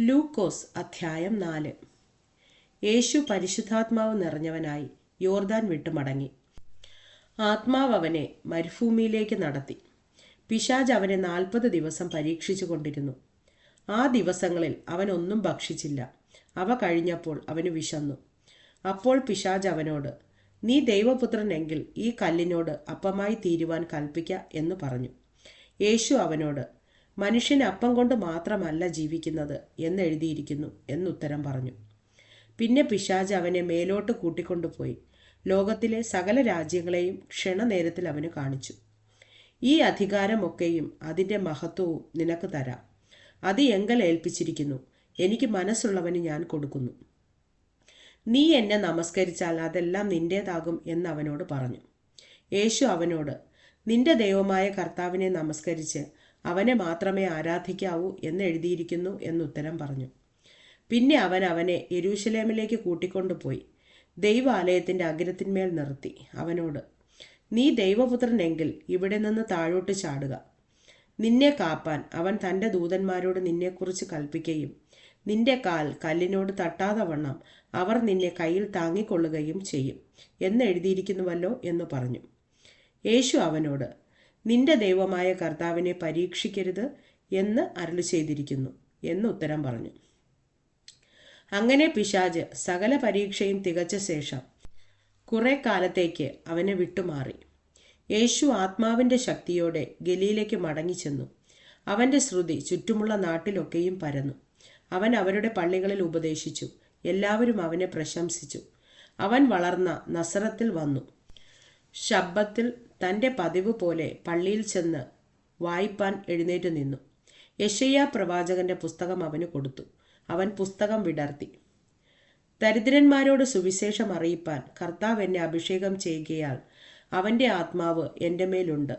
ലൂക്കോസ് അധ്യായം നാല്. യേശു പരിശുദ്ധാത്മാവ് നിറഞ്ഞവനായി യോർദാൻ വിട്ടു മടങ്ങി. ആത്മാവ് അവനെ മരുഭൂമിയിലേക്ക് നടത്തി. പിശാജ് അവനെ നാൽപ്പത് ദിവസം പരീക്ഷിച്ചു കൊണ്ടിരുന്നു. ആ ദിവസങ്ങളിൽ അവൻ ഒന്നും ഭക്ഷിച്ചില്ല. അവ കഴിഞ്ഞപ്പോൾ അവന് വിശന്നു. അപ്പോൾ പിശാജ് അവനോട് നീ ദൈവപുത്രനെങ്കിൽ ഈ കല്ലിനോട് അപ്പമായി തീരുവാൻ കൽപ്പിക്ക എന്ന് പറഞ്ഞു. യേശു അവനോട് മനുഷ്യൻ അപ്പം കൊണ്ട് മാത്രമല്ല ജീവിക്കുന്നത് എന്നെഴുതിയിരിക്കുന്നു എന്നുത്തരം പറഞ്ഞു. പിന്നെ പിശാജ് അവനെ മേലോട്ട് കൂട്ടിക്കൊണ്ടുപോയി. ലോകത്തിലെ സകല രാജ്യങ്ങളെയും ക്ഷണനേരത്തിൽ അവന് കാണിച്ചു. ഈ അധികാരമൊക്കെയും അതിന്റെ മഹത്വവും നിനക്ക് തരാം. അത് എങ്കൽ ഏൽപ്പിച്ചിരിക്കുന്നു. എനിക്ക് മനസ്സുള്ളവന് ഞാൻ കൊടുക്കുന്നു. നീ എന്നെ നമസ്കരിച്ചാൽ അതെല്ലാം നിന്റേതാകും എന്ന് അവനോട് പറഞ്ഞു. യേശു അവനോട് നിന്റെ ദൈവമായ കർത്താവിനെ നമസ്കരിച്ച് അവനെ മാത്രമേ ആരാധിക്കാവൂ എന്ന് എഴുതിയിരിക്കുന്നു എന്നുത്തരം പറഞ്ഞു. പിന്നെ അവൻ അവനെ യെരൂശലേമിലേക്ക് കൂട്ടിക്കൊണ്ടുപോയി. ദൈവാലയത്തിന്റെ അഗ്രത്തിന്മേൽ നിർത്തി അവനോട് നീ ദൈവപുത്രനെങ്കിൽ ഇവിടെ നിന്ന് താഴോട്ട് ചാടുക. നിന്നെ കാപ്പാൻ അവൻ തന്റെ ദൂതന്മാരോട് നിന്നെക്കുറിച്ച് കൽപ്പിക്കുകയും നിന്റെ കാൽ കല്ലിനോട് തട്ടാതെ വണ്ണം അവർ നിന്നെ കയ്യിൽ താങ്ങിക്കൊള്ളുകയും ചെയ്യും എന്ന് എഴുതിയിരിക്കുന്നുവല്ലോ എന്ന് പറഞ്ഞു. യേശു അവനോട് നിന്റെ ദൈവമായ കർത്താവിനെ പരീക്ഷിക്കരുത് എന്ന് അരുളി ചെയ്തിരിക്കുന്നു എന്ന് ഉത്തരം പറഞ്ഞു. അങ്ങനെ പിശാജ് സകല പരീക്ഷയും തികച്ച ശേഷം കുറെ കാലത്തേക്ക് അവനെ വിട്ടുമാറി. യേശു ആത്മാവിന്റെ ശക്തിയോടെ ഗലിയിലേക്ക് മടങ്ങിച്ചെന്നു. അവന്റെ ശ്രുതി ചുറ്റുമുള്ള നാട്ടിലൊക്കെയും പരന്നു. അവൻ അവരുടെ പള്ളികളിൽ ഉപദേശിച്ചു. എല്ലാവരും അവനെ പ്രശംസിച്ചു. അവൻ വളർന്ന നസറത്തിൽ വന്നു. ശബ്ദത്തിൽ തന്റെ പതിവ് പോലെ പള്ളിയിൽ ചെന്ന് വായിപ്പാൻ എഴുന്നേറ്റ് നിന്നു. യശയ്യ പ്രവാചകന്റെ പുസ്തകം അവന് കൊടുത്തു. അവൻ പുസ്തകം വിടർത്തി. ദരിദ്രന്മാരോട് സുവിശേഷം അറിയിപ്പാൻ കർത്താവ് എന്നെ അഭിഷേകം ചെയ്യുകയാൽ അവന്റെ ആത്മാവ് എന്റെ മേലുണ്ട്.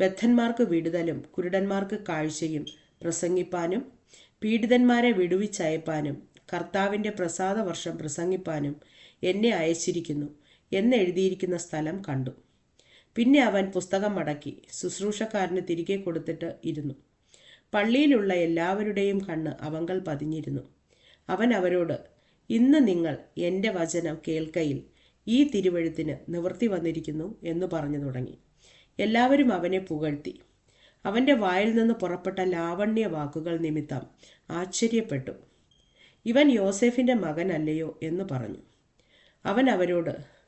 ബദ്ധന്മാർക്ക് വിടുതലും കുരുടന്മാർക്ക് കാഴ്ചയും പ്രസംഗിപ്പാനും പീഡിതന്മാരെ വിടുവിച്ചയപ്പാനും കർത്താവിന്റെ പ്രസാദവർഷം പ്രസംഗിപ്പാനും എന്നെ അയച്ചിരിക്കുന്നു. എന്നെഴുതിയിരിക്കുന്ന സ്ഥലം കണ്ടു. പിന്നെ അവൻ പുസ്തകം മടക്കി ശുശ്രൂഷക്കാരന് തിരികെ കൊടുത്തിട്ട് ഇരുന്നു. പള്ളിയിലുള്ള എല്ലാവരുടെയും കണ്ണ് അവങ്കൽ പതിഞ്ഞിരുന്നു. അവൻ അവരോട് ഇന്ന് നിങ്ങൾ എന്റെ വചനം കേൾക്കയിൽ ഈ തിരുവഴുത്തിന് നിവൃത്തി വന്നിരിക്കുന്നു എന്ന് പറഞ്ഞു തുടങ്ങി. എല്ലാവരും അവനെ പുകഴ്ത്തി. അവന്റെ വായിൽ നിന്ന് പുറപ്പെട്ട ലാവണ്യ വാക്കുകൾ നിമിത്തം ആശ്ചര്യപ്പെട്ടു. ഇവൻ യോസെഫിന്റെ മകനല്ലയോ എന്ന് പറഞ്ഞു. അവൻ അവരോട്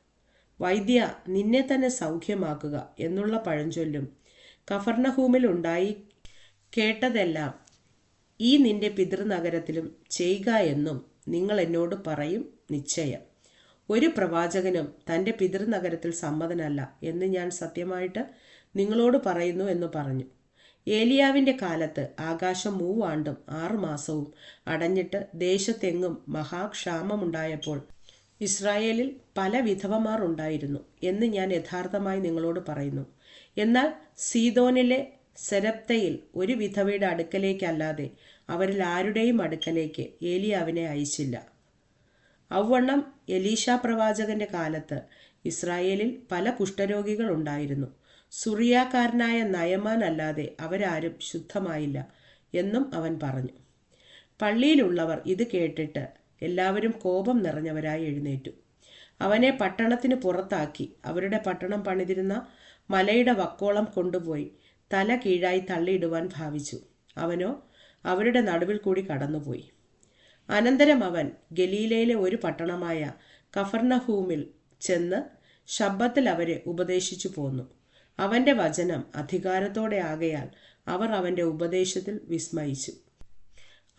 വൈദ്യ നിന്നെ തന്നെ സൗഖ്യമാക്കുക എന്നുള്ള പഴഞ്ചൊല്ലും കഫർണഹൂമിൽ ഉണ്ടായി കേട്ടതെല്ലാം ഈ നിന്റെ പിതൃനഗരത്തിലും ചെയ്യുക എന്നും നിങ്ങൾ എന്നോട് പറയും നിശ്ചയം. ഒരു പ്രവാചകനും തന്റെ പിതൃനഗരത്തിൽ സമ്മതനല്ല എന്ന് ഞാൻ സത്യമായിട്ട് നിങ്ങളോട് പറയുന്നു എന്ന് പറഞ്ഞു. ഏലിയാവിന്റെ കാലത്ത് ആകാശം മൂവാണ്ടും ആറുമാസവും അടഞ്ഞിട്ട് ദേശത്തെങ്ങും മഹാക്ഷാമമുണ്ടായപ്പോൾ ഇസ്രായേലിൽ പല വിധവമാർ ഉണ്ടായിരുന്നു എന്ന് ഞാൻ യഥാർത്ഥമായി നിങ്ങളോട് പറയുന്നു. എന്നാൽ സീതോനിലെ സെരപ്തയിൽ ഒരു വിധവയുടെ അടുക്കലേക്കല്ലാതെ അവരിൽ ആരുടെയും അടുക്കലേക്ക് ഏലിയാവിനെ അയച്ചില്ല. ഔവണ്ണം എലീഷ പ്രവാചകന്റെ കാലത്ത് ഇസ്രായേലിൽ പല കുഷ്ഠരോഗികൾ ഉണ്ടായിരുന്നു. സുറിയാക്കാരനായ നയമാൻ അല്ലാതെ അവരാരും ശുദ്ധമായില്ല എന്നും അവൻ പറഞ്ഞു. പള്ളിയിലുള്ളവർ ഇത് കേട്ടിട്ട് എല്ലാവരും കോപം നിറഞ്ഞവരായി എഴുന്നേറ്റു. അവനെ പട്ടണത്തിന് പുറത്താക്കി. അവരുടെ പട്ടണം പണിതിരുന്ന മലയുടെ വക്കോളം കൊണ്ടുപോയി തല കീഴായി തള്ളിയിടുവാൻ ഭാവിച്ചു. അവനോ അവരുടെ നടുവിൽ കൂടി കടന്നുപോയി. അനന്തരം അവൻ ഗലീലയിലെ ഒരു പട്ടണമായ കഫർണഹൂമിൽ ചെന്ന് ശബ്ദത്തിൽ അവരെ ഉപദേശിച്ചു പോന്നു. അവന്റെ വചനം അധികാരത്തോടെ ആകയാൽ അവർ അവന്റെ ഉപദേശത്തിൽ വിസ്മയിച്ചു.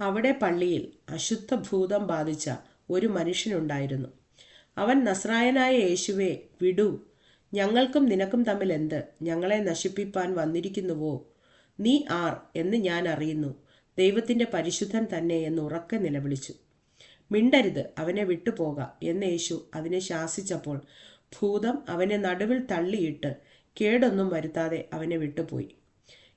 അവിടെ പള്ളിയിൽ അശുദ്ധ ഭൂതം ബാധിച്ച ഒരു മനുഷ്യനുണ്ടായിരുന്നു. അവൻ നസ്രായനായ യേശുവെ വിടൂ. ഞങ്ങൾക്കും നിനക്കും തമ്മിൽ എന്ത്? ഞങ്ങളെ നശിപ്പിപ്പാൻ വന്നിരിക്കുന്നുവോ? നീ ആർ എന്ന് ഞാൻ അറിയുന്നു. ദൈവത്തിന്റെ പരിശുദ്ധൻ തന്നെ എന്ന് ഉറക്കെ നിലവിളിച്ചു. മിണ്ടരുത് അവനെ വിട്ടുപോക എന്ന് യേശു അതിനെ ശാസിച്ചപ്പോൾ ഭൂതം അവനെ നടുവിൽ തള്ളിയിട്ട് കേടൊന്നും വരുത്താതെ അവനെ വിട്ടുപോയി.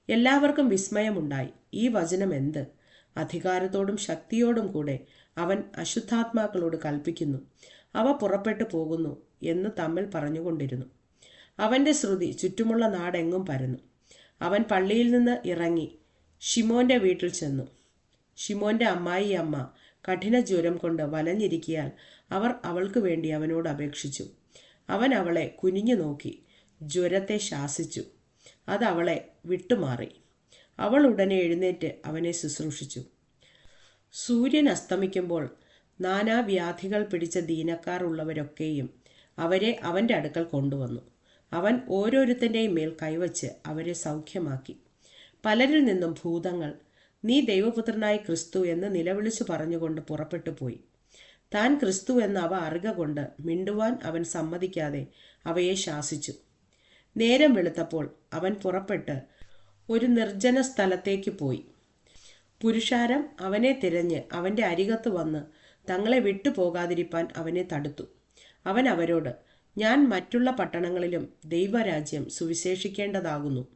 എല്ലാവർക്കും വിസ്മയമുണ്ടായി. ഈ വചനം എന്ത്? അധികാരത്തോടും ശക്തിയോടും കൂടെ അവൻ അശുദ്ധാത്മാക്കളോട് കൽപ്പിക്കുന്നു. അവ പുറപ്പെട്ടു പോകുന്നു എന്ന് തമ്മിൽ പറഞ്ഞുകൊണ്ടിരുന്നു. അവന്റെ ശ്രുതി ചുറ്റുമുള്ള നാടെങ്ങും പരന്നു. അവൻ പള്ളിയിൽ നിന്ന് ഇറങ്ങി ഷിമോന്റെ വീട്ടിൽ ചെന്നു. ഷിമോന്റെ അമ്മായി അമ്മ കഠിന ജ്വരം കൊണ്ട് വലഞ്ഞിരിക്കിയാൽ അവർ അവൾക്ക് വേണ്ടി അവനോട് അപേക്ഷിച്ചു. അവൻ അവളെ കുനിഞ്ഞു നോക്കി ജ്വരത്തെ ശാസിച്ചു. അത് അവളെ വിട്ടുമാറി. അവൾ ഉടനെ എഴുന്നേറ്റ് അവനെ ശുശ്രൂഷിച്ചു. സൂര്യൻ അസ്തമിക്കുമ്പോൾ നാനാവ്യാധികൾ പിടിച്ച ദീനക്കാർ ഉള്ളവരൊക്കെയും അവരെ അവന്റെ അടുക്കൽ കൊണ്ടുവന്നു. അവൻ ഓരോരുത്തന്റെയും മേൽ കൈവച്ച് അവരെ സൗഖ്യമാക്കി. പലരിൽ നിന്നും ഭൂതങ്ങൾ നീ ദൈവപുത്രനായ ക്രിസ്തു എന്ന് നിലവിളിച്ചു പറഞ്ഞുകൊണ്ട് പുറപ്പെട്ടു പോയി. താൻ ക്രിസ്തു എന്ന് അവ അറിക കൊണ്ട് മിണ്ടുവാൻ അവൻ സമ്മതിക്കാതെ അവയെ ശാസിച്ചു. നേരം വെളുത്തപ്പോൾ അവൻ പുറപ്പെട്ട് ഒരു നിർജന സ്ഥലത്തേക്ക് പോയി. പുരുഷാരം അവനെ തിരഞ്ഞ് അവന്റെ അരികത്ത് വന്ന് തങ്ങളെ വിട്ടുപോകാതിരിപ്പാൻ അവനെ തടുത്തു. അവൻ അവരോട് ഞാൻ മറ്റുള്ള പട്ടണങ്ങളിലും ദൈവരാജ്യം സുവിശേഷിക്കേണ്ടതാകുന്നു.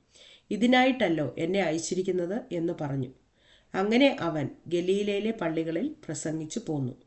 ഇതിനായിട്ടല്ലോ എന്നെ അയച്ചിരിക്കുന്നത് എന്ന് പറഞ്ഞു. അങ്ങനെ അവൻ ഗലീലയിലെ പള്ളികളിൽ പ്രസംഗിച്ചു പോന്നു.